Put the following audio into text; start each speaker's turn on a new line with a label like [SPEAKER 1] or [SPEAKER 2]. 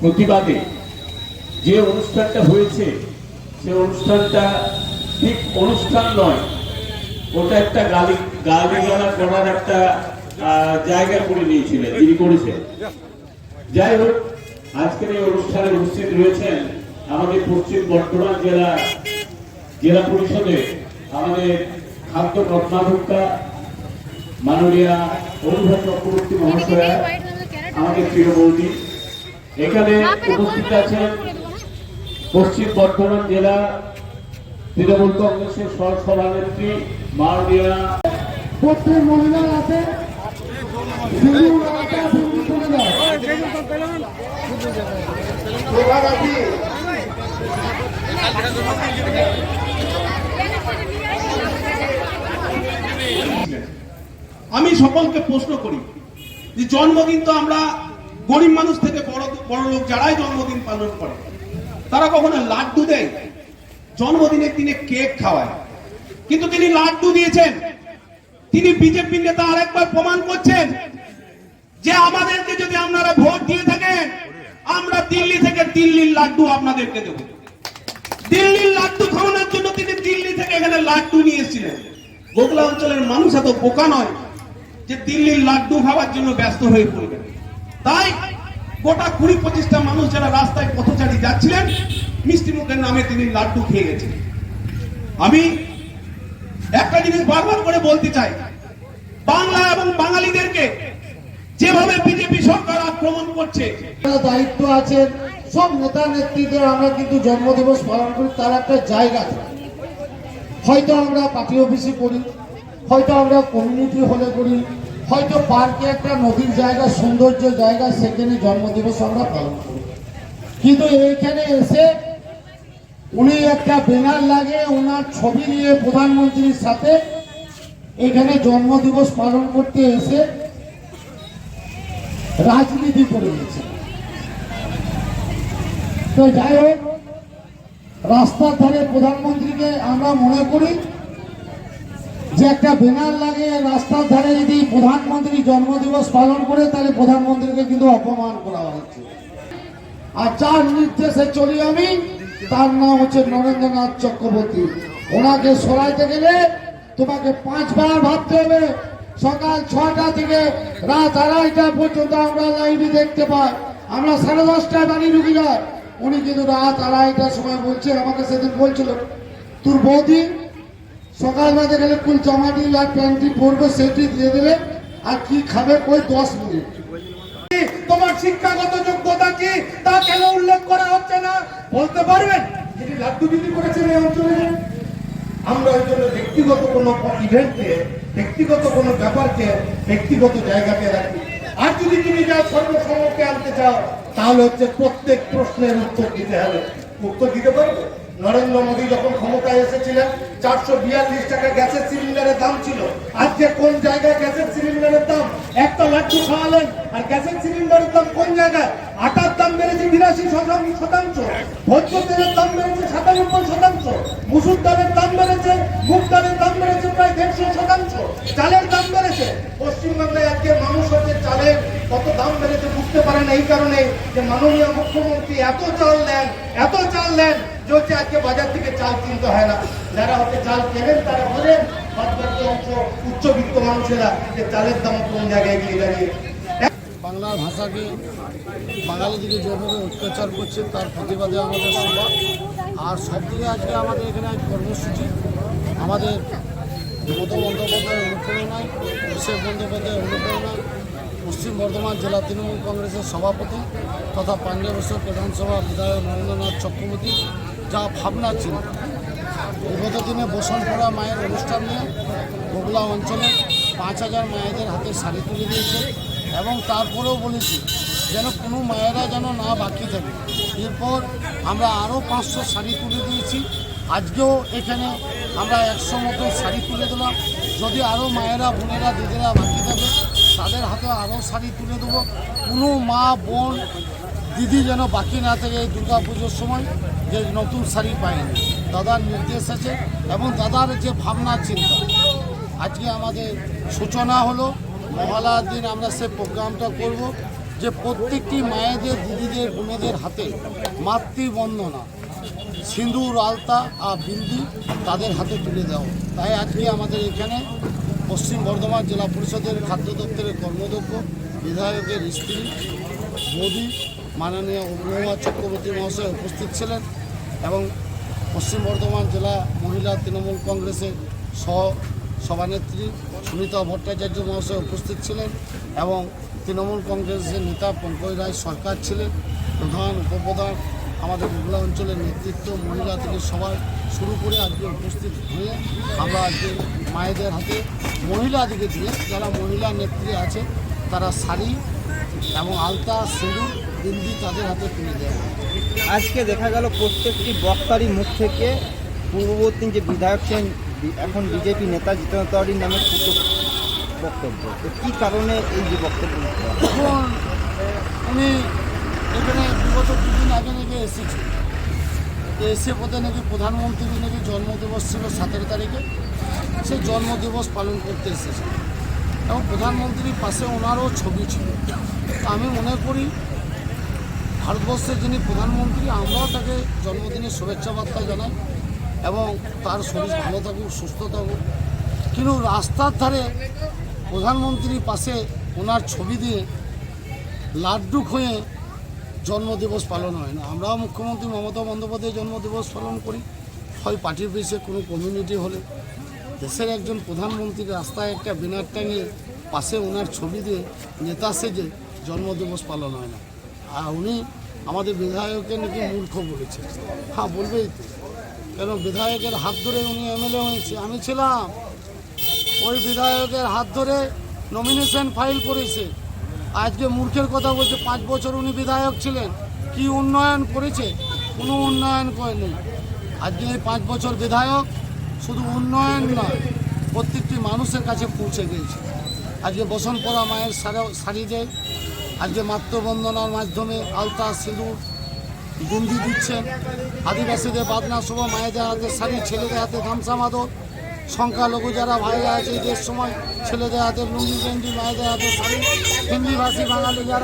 [SPEAKER 1] প্রতিবাদে যে অনুষ্ঠানটা হয়েছে, সে অনুষ্ঠানটা ঠিক অনুষ্ঠান নয়, ওটা একটা গালি গালি গালা করার একটা জায়গা করে নিয়েছিলেন, তিনি করেছেন। যাই হোক, আজকের এই অনুষ্ঠানে উপস্থিত রয়েছেন আমাদের পশ্চিম বর্ধমান জেলা জেলা পরিষদে আমাদের খাদ্য রত্নাভুক্তা মাননীয়া অনুভব চক্রবর্তী মহাশয়া, আমাদের প্রিয় বৌদি। এখানে উপস্থিত আছেন পশ্চিম বর্ধমান জেলা তৃণমূল কংগ্রেসের সহ সভানেত্রী মাননীয়া
[SPEAKER 2] প্রত্যেক এবার আসি
[SPEAKER 3] আমি সকলকে প্রশ্ন করি যে জন্মদিন তো আমরা গরিব মানুষ থেকে বড় বড় লোক যারাই জন্মদিন পালন করে, তারা কখনো লাড্ডু দেয়? জন্মদিনের দিনে কেক খাওয়ায়। কিন্তু তিনি লাড্ডু দিয়েছেন। তিনি বিজেপি নেতা আরেকবার প্রমাণ করছেন যে আমাদেরকে যদি আপনারা ভোট দিয়ে থাকেন, আমরা দিল্লি থেকে দিল্লির লাড্ডু আপনাদেরকে দেবো। দিল্লির লাড্ডু খাওয়ানোর জন্য তিনি দিল্লি থেকে এখানে লাড্ডু নিয়ে এসেছিলেন। গোগলা অঞ্চলের মানুষ এত বোকা নয় যে দিল্লির লাড্ডু খাওয়ার জন্য ব্যস্ত হয়ে পড়বে তাই গোটা কুড়ি পঁচিশটা মানুষ যারা রাস্তায় পথচারী যাচ্ছিলেন, মিষ্টি মুখের নামে তিনি লাড্ডু খেয়ে গেছেন আমি একটা জিনিস বারবার করে বলতে চাই, বাংলা এবং বাঙালিদেরকে যেভাবে বিজেপি সরকার আক্রমণ করছে
[SPEAKER 2] দায়িত্ব আছেন, সব নেতা নেত্রীদের আমরা কিন্তু জন্মদিবস পালন করি, তার একটা জায়গা হয়তো আমরা পার্টি অফিসে করি, হয়তো আমরা কমিউনিটি হলে করি হয়তো পার্কে একটা নদীর জায়গা, সৌন্দর্য জায়গা, সেখানে জন্মদিবস আমরা পালন করি। কিন্তু এইখানে এসে উনি একটা ব্যানার লাগে ওনার ছবি নিয়ে প্রধানমন্ত্রীর সাথে এখানে জন্মদিবস পালন করতে এসে রাজনীতি করে গেছে। তো যাই হোক, রাস্তার ধারে প্রধানমন্ত্রীকে আমরা মনে করি যে একটা ব্যানার লাগিয়ে রাস্তার ধারে যদি প্রধানমন্ত্রী জন্মদিবস পালন করে, তাহলে প্রধানমন্ত্রীকে কিন্তু অপমান করা হচ্ছে। আর যার নির্দেশে চলি আমি, তার নাম হচ্ছে নরেন্দ্রনাথ চক্রবর্তী। ওনাকে সরাইতে গেলে তোমাকে পাঁচবার ভাবতে হবে। সকাল ছটা থেকে রাত আড়াইটা পর্যন্ত আমরা লাইভে দেখতে পাই। আমরা সাড়ে দশটায় বাড়ি ঢুকে যাই উনি কিন্তু রাত আড়াইটার সময় বলছে, আমাকে সেদিন বলছিল, তোর বৌদি সকালবেলা গেলে কুল জামাটি আর প্যান্টি পরবে, সেটি দিয়ে দেবে। আর কি খাবে ওই দশ মিনিট।
[SPEAKER 3] তোমার শিক্ষাগত যোগ্যতা কি? তা কেন উল্লেখ করা হচ্ছে না? বলতে পারবেন? যিনি লাড্ডু বিক্রি করেছেন এই অঞ্চলে। আমরা ওই জন্য ব্যক্তিগত কোনো ইভেন্টকে ব্যক্তিগত কোনো ব্যাপারকে, ব্যক্তিগত জায়গাতে রাখি। আর যদি তুমি যা সর্বসমক্ষে আনতে চাও, তাহলে হচ্ছে প্রত্যেক প্রশ্নের উত্তর দিতে হবে। উত্তর দিতে পারবে? নরেন্দ্র মোদী যখন ক্ষমতায় এসেছিলেন, চারশো বিয়াল্লিশ টাকা গ্যাসের সিলিন্ডারের দাম ছিল। আজকে কোন জায়গায় গ্যাসের সিলিন্ডারের দাম? একটা লাড্ডু খাওয়ালেন, আর গ্যাসের সিলিন্ডারের দাম কোন জায়গায়? আটার দাম বেড়েছে বিরাশি শতাংশ, ভোজ্য তেলের দাম বেড়েছে সাতানব্বই শতাংশ, মুসুর ডালের দাম বেড়েছে, মুগ ডালের দাম বেড়েছে প্রায় দেড়শো শতাংশ, চালের দাম বেড়েছে। পশ্চিমবাংলায় আজকে মানুষ হচ্ছে চালের কত দাম বেড়েছে বুঝতে পারেন এই কারণে যে মাননীয় মুখ্যমন্ত্রী এত চাল দেন, এত চাল দেন হচ্ছে আজকে বাজার থেকে চাল কিনতে হয় না যারা হচ্ছে চাল কেনেন তারা বলেন অংশ উচ্চবিত্ত মানুষেরা যে চালের দাম কোন জায়গায় গিয়ে দাঁড়িয়ে
[SPEAKER 4] বাংলা ভাষাকে বাঙালিদিকে যেভাবে অত্যাচার করছে, তার প্রতিবাদে আমাদের সভা। আর সব থেকে আজকে আমাদের এখানে আজ কর্মসূচি। আমাদের মমতা বন্দ্যোপাধ্যায়ের অনুপ্রেরণায়, অভিষেক বন্দ্যোপাধ্যায়ের অনুপ্রেরণায় পশ্চিম বর্ধমান জেলা তৃণমূল কংগ্রেসের সভাপতি তথা পাঞ্জাবেশ্বর বিধানসভা বিধায়ক নরেন্দ্রনাথ চক্রবর্তী যা ভাবনা ছিল। বিগত দিনে বসন পড়া মায়ের অনুষ্ঠান নিয়ে বগুলা অঞ্চলে পাঁচ হাজার মায়েদের হাতে শাড়ি তুলে দিয়েছে এবং তারপরেও বলেছি যেন কোনো মায়েরা যেন না বাকি থাকে। এরপর আমরা আরও পাঁচশো শাড়ি তুলে দিয়েছি। আজকেও এখানে আমরা একশো মতো শাড়ি তুলে দিলাম। যদি আরও মায়েরা, বোনেরা, দিদিরা বাকি থাকে, তাদের হাতে আরও শাড়ি তুলে দেবো। কোনো মা, বোন দিদি যেন বাকি না থাকে এই দুর্গা পুজোর সময় যে নতুন শাড়ি পায়নি। দাদার নির্দেশ আছে এবং দাদার যে ভাবনা, চিন্তা। আজকে আমাদের সূচনা হলো, মহালয়ার দিন আমরা সে প্রোগ্রামটা করব যে প্রত্যেকটি মায়েদের, দিদিদের, বোনেদের হাতে মাতৃবন্দনা, সিঁদুর, আলতা আর বিন্দি তাদের হাতে তুলে দেওয়া তাই আজকে আমাদের এখানে পশ্চিম বর্ধমান জেলা পরিষদের খাদ্য দপ্তরের কর্মদক্ষ, বিধায়কের স্ত্রী, মোদী মাননীয় অগ্রমা চক্রবর্তী মহাশয় উপস্থিত ছিলেন এবং পশ্চিম বর্ধমান জেলা মহিলা তৃণমূল কংগ্রেসের সহ সভানেত্রী সুনীতা ভট্টাচার্য মহাশয় উপস্থিত ছিলেন এবং তৃণমূল কংগ্রেসের নেতা পঙ্কজ রায় সরকার ছিলেন। প্রধান উপপ্রধান আমাদের মোগলা অঞ্চলের নেতৃত্ব মহিলা থেকে সবাই শুরু করে আজকে উপস্থিত হয়ে আমরা আজকে মায়েদের হাতে মহিলাদিকে দিয়ে যারা মহিলা নেত্রী আছে তারা শাড়ি এবং আলতা সিঁদুর তাদের হাতে তুলে দেওয়া
[SPEAKER 5] আজকে দেখা গেল প্রত্যেকটি বক্তারই মুখ থেকে পূর্ববর্তী যে বিধায়ক ছিলেন এখন বিজেপি নেতা জিতেন্দ্র তিওয়ারির নামে বক্তব্য। তো কী কারণে এই যে বক্তব্য হয়?
[SPEAKER 4] এখন বিগত দুদিন আগে নাকি এসেছে এসে পথে নাকি প্রধানমন্ত্রী নাকি জন্মদিবস ছিল সতেরো তারিখে। সেই জন্মদিবস পালন করতে এসেছে। এবং প্রধানমন্ত্রীর পাশে ওনারও ছবি ছিল। তো আমি মনে করি ভারতবর্ষের যিনি প্রধানমন্ত্রী, আমরাও তাকে জন্মদিনের শুভেচ্ছা বার্তা জানাই এবং তার শরীর ভালো থাকুক, সুস্থ থাকুক। কিন্তু রাস্তার ধারে প্রধানমন্ত্রীর পাশে ওনার ছবি দিয়ে লাড্ডু খুঁয়ে জন্মদিবস পালন হয় না। আমরাও মুখ্যমন্ত্রী মমতা বন্দ্যোপাধ্যায় জন্মদিবস পালন করি। হয় পার্টির বেসে কোনো কমিউনিটি হলে। দেশের একজন প্রধানমন্ত্রী রাস্তায় একটা ব্যানার টাঙিয়ে পাশে ওনার ছবি দিয়ে নেতা সেজে জন্মদিবস পালন হয় না। আর উনি আমাদের বিধায়ককে নাকি মূর্খ বলেছে। হ্যাঁ বলবেই তো। কেন বিধায়কের হাত ধরে উনি এমএলএ হয়েছে? আমি ছিলাম। ওই বিধায়কের হাত ধরে নমিনেশন ফাইল করেছে। আজকে মূর্খের কথা বলছে, পাঁচ বছর উনি বিধায়ক ছিলেন। কি উন্নয়ন করেছে? কোনো উন্নয়ন করেনি। আজকে এই পাঁচ বছর বিধায়ক শুধু উন্নয়ন নয়, প্রত্যেকটি মানুষের কাছে পৌঁছে গিয়েছে। আজকে বসনপরা মায়ের শাড়ি শাড়ি দেয়। আজকে মাতৃবন্দনার মাধ্যমে আলতা সিঁদুর গুন্দি দিচ্ছেন আদিবাসীদের বাদনা শুভ মায়েদের হাতে শাড়ি, ছেলেদের হাতে গামছা মাদক, সংখ্যালঘু যারা ভাইরা আছে, ঈদের সময় ছেলেদের হাতে লুঙ্গি গেঞ্জি, মায়েদের হাতে শাড়ি, হিন্দিভাষী বাঙালি যারা